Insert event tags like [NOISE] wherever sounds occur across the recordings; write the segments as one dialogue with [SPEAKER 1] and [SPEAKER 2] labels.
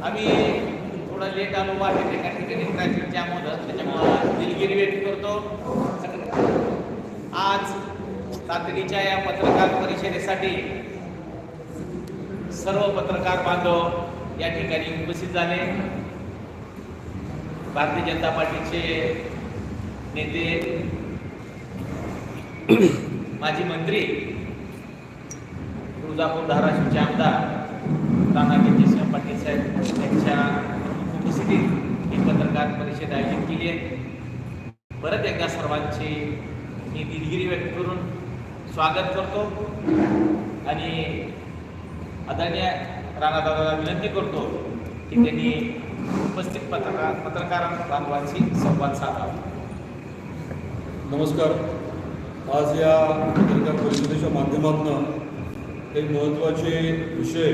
[SPEAKER 1] आम्ही थोडा लेट आलो आहे एका ठिकाणी ट्रॅफिक जॅम होतं त्याच्यामुळं दिलगिरी व्यक्त करतो आज तातडीच्या या पत्रकार परिषदेसाठी सर्व पत्रकार बांधव या ठिकाणी उपस्थित झाले. भारतीय जनता पार्टीचे नेते माजी मंत्री तुळजापूर धाराशिवचे आमदार तानाजी जयसिंह पाटील साहेब यांच्या उपस्थितीत ही पत्रकार परिषद आयोजित केली आहे. परत एकदा सर्वांची मी दिलगिरी व्यक्त करून स्वागत करतो आणि आदरणीय राणादादाला विनंती करतो की त्यांनी उपस्थित पत्रकार पत्रकार बांधवांशी संवाद साधावा
[SPEAKER 2] नमस्कार. आज या पत्रकार परिषदेच्या माध्यमातून एक महत्त्वाचे विषय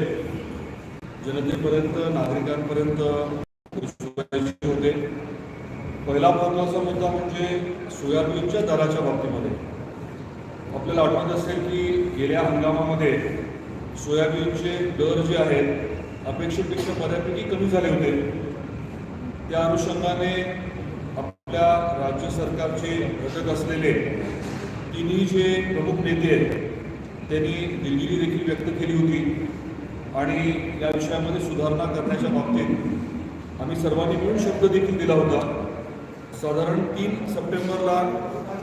[SPEAKER 2] जनतेपर्यंत नागरिकांपर्यंत होते. पहिला महत्त्वाचा मुद्दा म्हणजे सोयाबीनच्या दराच्या बाबतीमध्ये. आपल्याला आठवत असेल की गेल्या हंगामामध्ये सोयाबीनचे दर जे आहेत अपेक्षेपेक्षा बऱ्यापैकी कमी झाले होते. त्या अनुषंगाने आपल्या राज्य सरकारचे घटक असलेले तिन्ही जे प्रमुख नेते आहेत त्यांनी दिलगिरी देखील व्यक्त केली होती. आणि या विषयामध्ये सुधारणा करण्याच्या बाबतीत आम्ही सर्वांनी मिळून शब्द देखील दिला होता. साधारण तीन सप्टेंबरला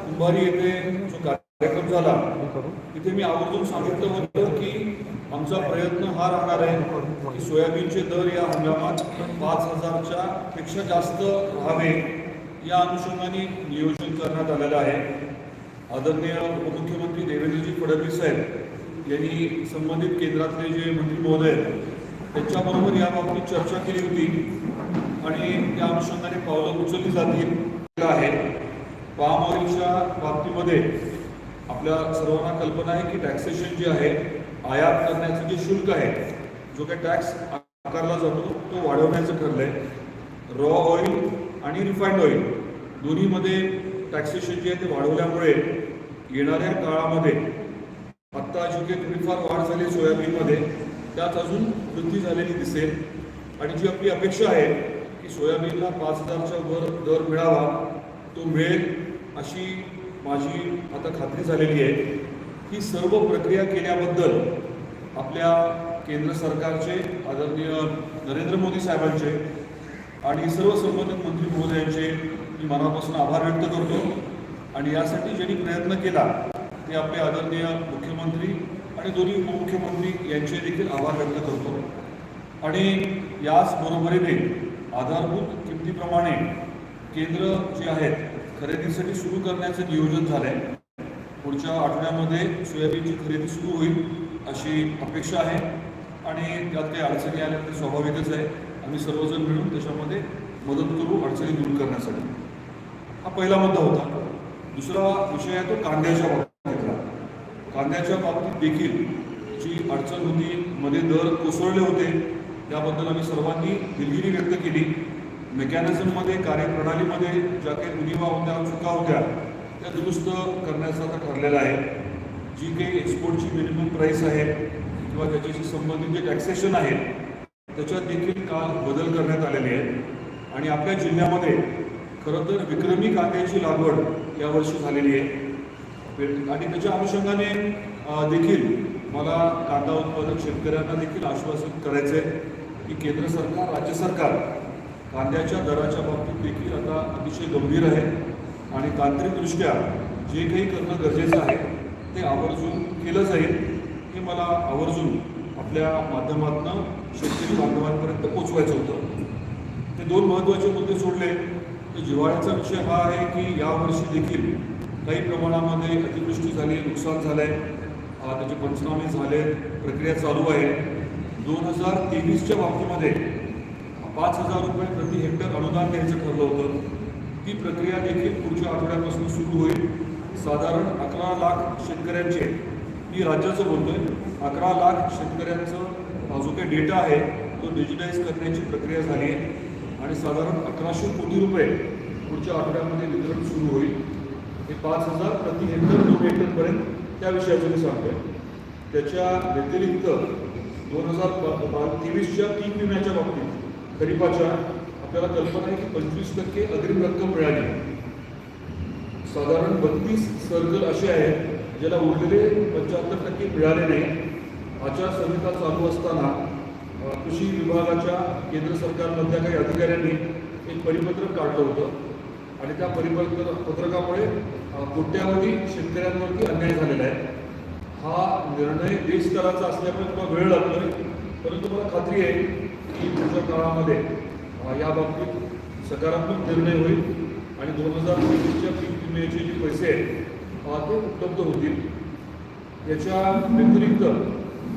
[SPEAKER 2] कुंभारी येथे जो कार्यक्रम झाला. तिथे मी आवर्जून सांगितलं होतं की आमचा प्रयत्न हा राहणार आहे की सोयाबीनचे दर या हंगामात पाच हजारच्या पेक्षा जास्त राहावे. या अनुषंगाने नियोजन करण्यात आलेलं आहे. आदरणीय उपमुख्यमंत्री देवेंद्रजी फडणवीस साहेब यांनी संबंधित केंद्रातले जे मंत्री महोदय आहेत, त्यांच्याबरोबर याबाबतीत चर्चा केली होती आणि त्या अनुषंगाने पावलं उचलली जातील आहे. पाम ऑइलच्या बाबतीमध्ये आपल्या सर्वांना कल्पना आहे की टॅक्सेशन जे आहे आयात करण्याचं जे शुल्क आहे जो काही टॅक्स आकारला जातो तो वाढवण्याचं ठरलंय. रॉ ऑइल आणि रिफाईंड ऑइल दोन्हीमध्ये टॅक्सेशन जे आहे ते वाढवल्यामुळे येणाऱ्या काळामध्ये आत्ता जी काही थोडीफार वाढ झाली सोयाबीनमध्ये त्यात अजून वृद्धी झालेली दिसेल. आणि जी आपली अपेक्षा आहे की सोयाबीनला पाच हजारच्या वर दर मिळावा तो मिळेल अशी माझी आता खात्री झालेली आहे ही सर्व प्रक्रिया केल्याबद्दल आपल्या केंद्र सरकारचे आदरणीय नरेंद्र मोदी साहेबांचे आणि सर्व संबंधित मंत्री महोदयांचे मी मनापासून आभार व्यक्त करतो. आणि यासाठी ज्यांनी प्रयत्न केला ते आपले आदरणीय मुख्यमंत्री आणि दोन्ही उपमुख्यमंत्री यांचे देखील आभार व्यक्त करतो. आणि याच बरोबरीने आधारभूत किमतीप्रमाणे केंद्र जे आहेत खरेदीसाठी सुरू करण्याचं नियोजन झालं आहे पुढच्या आठवड्यामध्ये सोयाबीनची खरेदी सुरू होईल अशी अपेक्षा आहे. आणि त्यात काही अडचणी आल्या ते स्वाभाविकच आहे. आम्ही सर्वजण मिळून त्याच्यामध्ये मदत करू अडचणी दूर करण्यासाठी. हा पहिला मुद्दा होता. दुसरा विषय आहे तो कांद्याच्या बाबतीतला. कांद्याच्या बाबतीत देखील जी अडचण होती मध्ये दर कोसळले होते त्याबद्दल आम्ही सर्वांनी दिलगिरी व्यक्त केली. मेकॅनिझममध्ये कार्यप्रणालीमध्ये ज्या काही उणिवा होत्या चुका होत्या त्या दुरुस्त करण्याचं आता ठरलेलं आहे. जी काही एक्सपोर्टची मिनिमम प्राईस आहे किंवा त्याच्याशी संबंधित जे टॅक्सेशन आहे त्याच्यात देखील का बदल करण्यात आलेले आहेत. आणि आपल्या जिल्ह्यामध्ये खरं तर विक्रमी कांद्याची लागवड यावर्षी झालेली आहे. आणि त्याच्या अनुषंगाने देखील मला कांदा उत्पादक शेतकऱ्यांना देखील आश्वासन करायचं आहे की केंद्र सरकार राज्य सरकार कांद्याच्या दराच्या बाबतीत देखील आता अतिशय गंभीर आहे. आणि तांत्रिकदृष्ट्या जे काही करणं गरजेचं आहे ते आवर्जून केलं जाईल हे मला आवर्जून आपल्या माध्यमातून शेतकरी बांधवांपर्यंत पोचवायचं होतं. ते दोन महत्त्वाचे मुद्दे सोडले. तर जिवाळ्याचा विषय हा आहे की यावर्षी देखील काही प्रमाणामध्ये अतिवृष्टी झाली नुकसान झालं आहे त्याचे पंचनामे झाले प्रक्रिया चालू आहे. दोन हजार तेवीसच्या बाबतीमध्ये पाच हजार रुपये प्रति हेक्टर अनुदान द्यायचं ठरलं होतं. ती प्रक्रिया देखील पुढच्या आठवड्यापासून सुरू होईल. साधारण अकरा लाख शेतकऱ्यांचे मी राज्याचं बोलतोय अकरा लाख शेतकऱ्यांचं हा जो काही डेटा आहे तो डिजिटाईज करण्याची प्रक्रिया झाली. आहे आणि साधारण अकराशे कोटी रुपये पुढच्या आठवड्यामध्ये वितरण सुरू होईल. हे पाच हजार प्रति हेक्टर दोन हेक्टरपर्यंत त्या विषयाचं मी सांगतोय. त्याच्या व्यतिरिक्त दोन हजार तेवीसच्या पीक विम्याच्या बाबतीत खरीपाच्या आपल्याला कल्पना आहे की पंचवीस टक्के अग्रिम रक्कम मिळाली. साधारण बत्तीस सर्कल असे आहेत ज्याला उरलेले पंच्याहत्तर टक्के मिळाले नाही. आचारसंहिता चालू असताना कृषी विभागाच्या केंद्र सरकारमधल्या काही अधिकाऱ्यांनी एक परिपत्रक काढलं होतं. आणि त्या परिपत्र पत्रकामुळे कोट्यावधी शेतकऱ्यांवरती अन्याय झालेला आहे. हा निर्णय देशस्तराचा असल्यामुळे तुम्हाला वेळ लागतोय परंतु मला खात्री आहे की पुढच्या काळामध्ये याबाबतीत या बाबतीत सकारात्मक निर्णय होईल आणि दोन हजार तेवीसच्या पीक विम्याचे जे पैसे आहेत ते उपलब्ध होतील. याच्या व्यतिरिक्त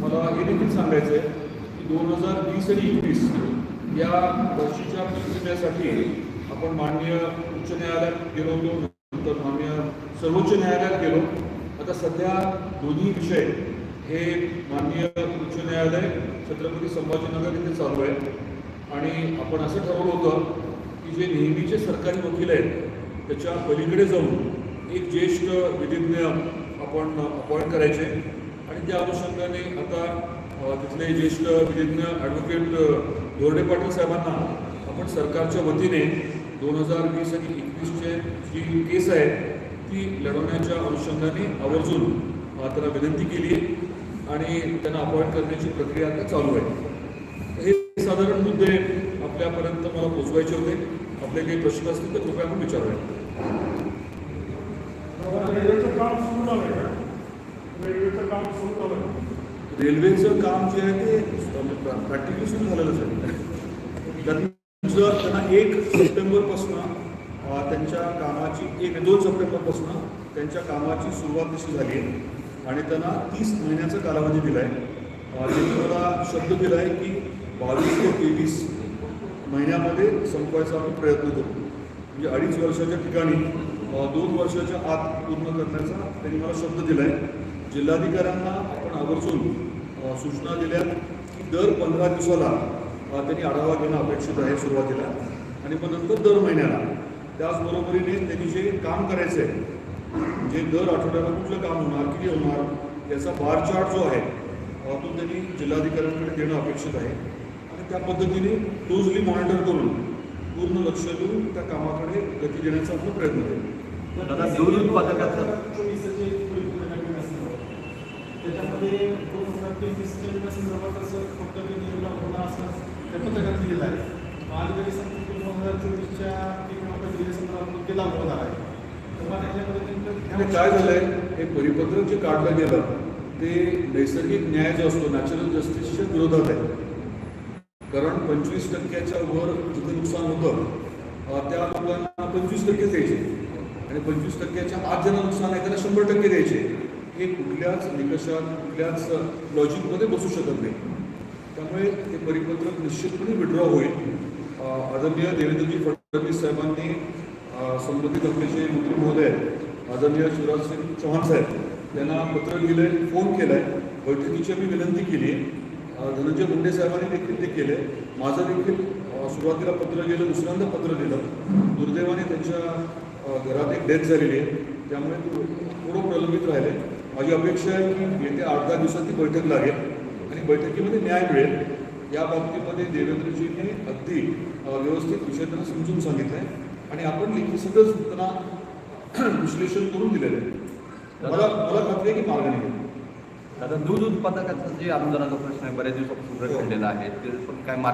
[SPEAKER 2] मला हे देखील सांगायचं आहे की दोन हजार वीस आणि एकवीस या वर्षीच्या पीक विम्यासाठी आपण माननीय उच्च न्यायालयात गेलो होतो नंतर माननीय सर्वोच्च न्यायालयात गेलो. आता सध्या दोन्ही विषय हे माननीय उच्च न्यायालय छत्रपती संभाजीनगर इथे चालू आहे. आणि आपण असं ठरवलं होतं की जे नेहमीचे सरकारी वकील आहेत त्याच्या पलीकडे जाऊन एक ज्येष्ठ विधिज्ञ आपण अपॉइंट करायचे. आणि त्या अनुषंगाने आता तिथले ज्येष्ठ विधिज्ञ ॲडव्होकेट दोरडे पाटील साहेबांना आपण सरकारच्या वतीने दोन हजार वीस आणि एकवीसचे जी केस आहे ती लढवण्याच्या अनुषंगाने आवर्जून अ, त्यांना विनंती केली आहे. आणि त्यांना अपॉइंट करण्याची प्रक्रिया आता चालू आहे. हे साधारण मुद्दे आपल्यापर्यंत मला पोचवायचे होते. आपले काही प्रश्न असतील तर कृपया आपण विचारूया.
[SPEAKER 3] रेल्वेचं काम
[SPEAKER 2] जे आहे ते प्रॅक्टिकली सुरू झालेलंच आहे. जर त्यांना एक सप्टेंबरपासून त्यांच्या कामाची एक दोन सप्टेंबरपासून त्यांच्या कामाची सुरुवात तशी झाली आहे आणि त्यांना तीस महिन्याचा कालावधी दिला आहे मला शब्द दिला आहे की बावीस ते तेवीस महिन्यामध्ये संपवायचा आम्ही प्रयत्न करू म्हणजे अडीच वर्षाच्या ठिकाणी दोन वर्षाच्या आत पूर्ण करण्याचा त्यांनी मला शब्द दिला आहे जिल्हाधिकाऱ्यांना आपण आवर्जून सूचना दिल्या की दर पंधरा दिवसाला त्यांनी आढावा घेणं अपेक्षित आहे सुरुवातीला. आणि मग नंतर दर महिन्याला. त्याचबरोबरीने त्यांनी जे काम करायचं आहे जे दर आठवड्याला कुठलं काम होणार किती होणार याचा बार चार्ट जो आहे तो त्यांनी जिल्हाधिकाऱ्यांकडे देणं अपेक्षित आहे. आणि त्या पद्धतीने क्लोजली मॉनिटर करून पूर्ण लक्ष देऊन त्या कामाकडे गती देण्याचा आपला प्रयत्न
[SPEAKER 3] दिलेलं आहे.
[SPEAKER 2] काय झालंय? हे परिपत्रक जे काढलं गेलं ते नैसर्गिक न्याय जो असतो नॅचरल जस्टिसच्या विरोधात आहे. कारण पंचवीस टक्क्याच्या वर जिथं नुकसान होतं त्या लोकांना पंचवीस टक्के द्यायचे. आणि पंचवीस टक्क्याच्या आत ज्यांना नुकसान आहे त्याला शंभर टक्के द्यायचे. हे कुठल्याच निकषात कुठल्याच लॉजिकमध्ये बसू शकत नाही. त्यामुळे ते परिपत्रक निश्चितपणे विड्रॉ होईल. आदरणीय देवेंद्रजी फडणवीस साहेबांनी समृद्धी संबंधित आपले मंत्री महोदय आदरणीय शिवराज सिंग चौहान साहेब यांना पत्र लिहिलंय फोन केलाय. बैठकीची मी विनंती केली. धनंजय मुंडे साहेबांनी देखील ते केले. माझं देखील सुरुवातीला पत्र गेलं दुसऱ्यांदा पत्र दिलं दुर्दैवाने त्यांच्या घरात एक डेथ झालेली आहे. त्यामुळे थोडं प्रलंबित राहिले. माझी अपेक्षा आहे की येत्या आठ दहा दिवसात ती बैठक लागेल आणि बैठकीमध्ये न्याय मिळेल. या बाबतीमध्ये देवेंद्रजींनी अगदी व्यवस्थित विषय त्यांना समजून सांगितलं आहे आणि आपण लेखी सगळं त्यांना [CLEARS THROAT] विश्लेषण करून दिलेलं आहे मला मला खात्री आहे की मार्ग निघेल
[SPEAKER 4] दादा दूध उत्पादकाचा जे आंदोलनाचा प्रश्न आहे बऱ्याच दिवसापासून रखडलेला आहे ते पण काय मार्ग